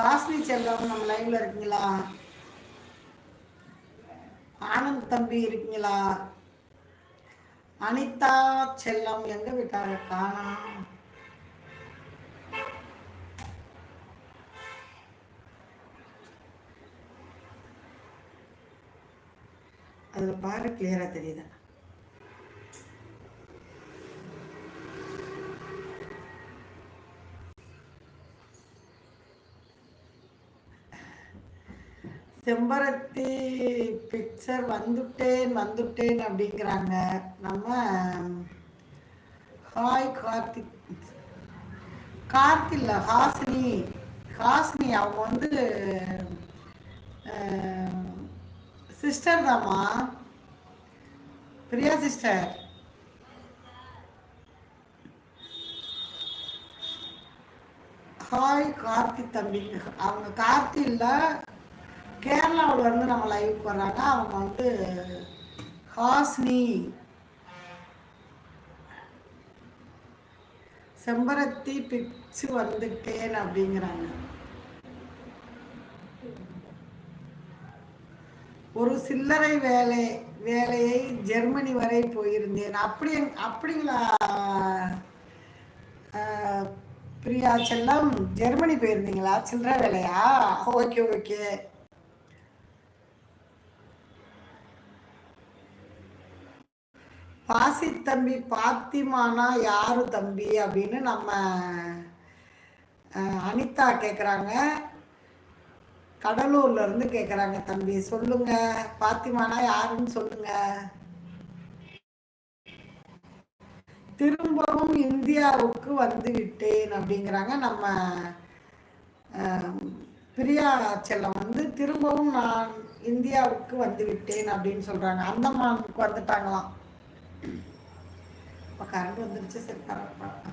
Cast me செல்லம் நம்ம லைவ்ல இருக்கீங்களா? ஆனந்த் தம்பி இருக்கீங்களா? அனிதா செல்லம் எங்க விட்டாங்க காணா அதுல பாரு கிளியரா தெரியுதா. செம்பருத்தி பிக்சர் வந்துட்டேன் வந்துட்டேன் அப்படிங்கிறாங்க. நம்ம ஹாய் கார்த்திக் கார்த்தி இல்லை ஹாசினி. ஹாசினி அவங்க வந்து சிஸ்டர் தாம்மா. பிரியா சிஸ்டர் ஹாய் கார்த்தி தம்பி. அவங்க கார்த்தி இல்லை கேரளாவில் இருந்து நம்ம லைவ் போடுறாங்க அவங்க வந்து ஹாஸ்னி செம்பருத்தி பிச்சு வந்துட்டேன் அப்படிங்கிறாங்க. ஒரு சில்லறை வேலை வேலையை ஜெர்மனி வரை போயிருந்தேன். அப்படி அப்படிங்களா பிரியா செல்லம்? ஜெர்மனி போயிருந்தீங்களா? சில்லறை வேலையா? Okay okay. பாசி தம்பி பாத்திமானா யாரு தம்பி அப்படின்னு நம்ம அனிதா கேட்குறாங்க கடலூர்ல இருந்து கேட்குறாங்க தம்பி. சொல்லுங்க. பாத்திமானா யாருன்னு சொல்லுங்க. திரும்பவும் இந்தியாவுக்கு வந்து விட்டேன் அப்படிங்கிறாங்க நம்ம பிரியா செல்லம் வந்து திரும்பவும் நான் இந்தியாவுக்கு வந்து விட்டேன் அப்படின்னு சொல்றாங்க. அந்தமானுக்கு வந்துட்டாங்களாம். இப்போ கரண்ட் வந்துருச்சு சரி பரவாயில்ல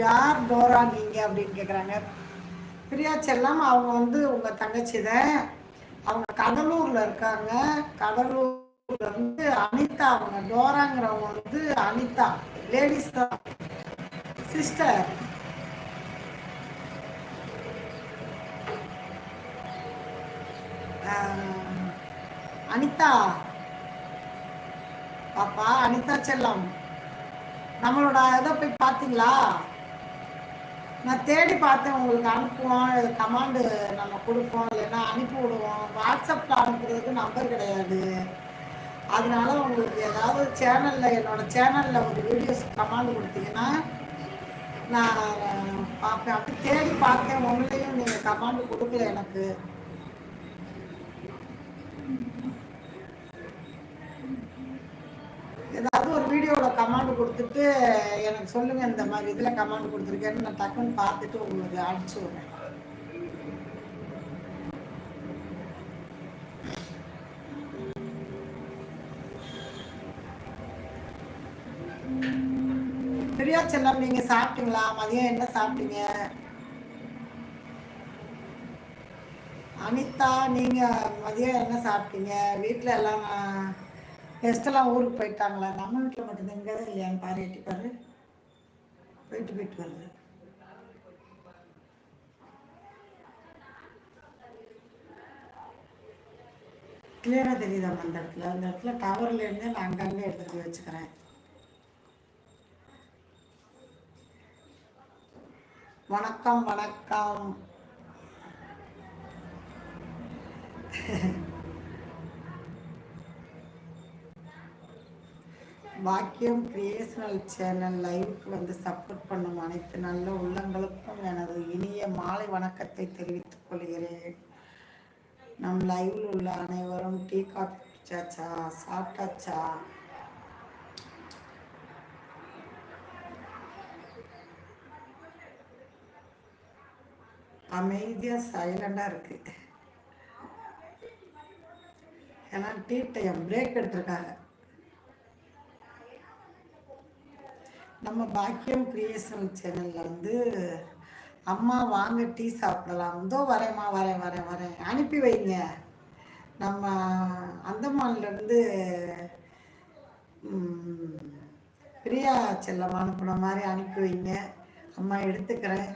யார் டோரா நீங்கள் அப்படின்னு கேட்குறாங்க பிரியா செல்லம் அவங்க வந்து உங்கள் தங்கச்சி தான் அவங்க கடலூரில் இருக்காங்க. கடலூர்ல இருந்து அனிதா அவங்க டோராங்கிறவங்க வந்து அனிதா லேடிஸ் தான். சிஸ்டர் அனிதா. பாப்பா அனிதா செல்லம். நம்மளோட இதை போய் பார்த்தீங்களா? நான் தேடி பார்த்தேன் உங்களுக்கு அனுப்புவோம் கமாண்டு நம்ம கொடுப்போம் இல்லைன்னா அனுப்பி விடுவோம். வாட்ஸ்அப்பில் அனுப்புறதுக்கு நம்பர் கிடையாது. அதனால உங்களுக்கு ஏதாவது சேனலில் என்னோட சேனலில் ஒரு வீடியோஸ் கமாண்டு கொடுத்தீங்கன்னா நான் பார்ப்பேன். அப்படி தேடி பார்த்தேன் உங்களையும் நீங்கள் கமாண்டு கொடுக்கல எனக்கு ஏதாவது ஒரு வீடியோவில் கமாண்ட் கொடுத்துட்டு எனக்கு சொல்லுங்கள் இந்த மாதிரி இதில் கமாண்ட் கொடுத்துருக்கேன்னு நான் டக்குன்னு பார்த்துட்டு உங்களுக்கு அனுப்பிச்சி விட்றேன். பிரியா செல்லம் நீங்கள் சாப்பிட்டீங்களா? மதியம் என்ன சாப்பிட்டீங்க? அனிதா நீங்கள் மதியம் என்ன சாப்பிட்டீங்க? வீட்டில் எல்லாம் கெஸ்டெல்லாம் ஊருக்கு போயிட்டாங்களா? நம்ம வீட்டில் மட்டும்தான் இங்கே தான் இல்லையான்னு பாரு எட்டி பாரு. போயிட்டு போயிட்டு வருது கிளியராக தெரியுதாம்மா அந்த இடத்துல? அந்த இடத்துல டவர்லேருந்து நான் அங்கங்கே எடுத்துகிட்டு வச்சுக்கிறேன். வணக்கம் வணக்கம். பாக்கியம் கிரியேஷனல் சேனல் லைவுக்கு வந்து சப்போர்ட் பண்ணும் அனைத்து நல்ல உள்ளங்களுக்கும் எனது இனிய மாலை வணக்கத்தை தெரிவித்துக் கொள்கிறேன். நம் லைவில் உள்ள அனைவரும் டீ காஃபி குடிச்சாச்சா? சாப்பிட்டாச்சா? அமைதியாக சைலண்டாக இருக்குது ஏன்னா டீ டைம் பிரேக் எடுத்திருக்காங்க. நம்ம பாக்கியம் கிரியேஷன் சேனலில் வந்து அம்மா வாங்க டீ சாப்பிடலாம். இதோ வரேம்மா வரேன் வரேன் வரேன். அனுப்பி வைங்க. நம்ம அந்தமான்லேருந்து பிரியா செல்லம் அனுப்புன மாதிரி அனுப்பி வைங்க. அம்மா எடுத்துக்கிறேன்.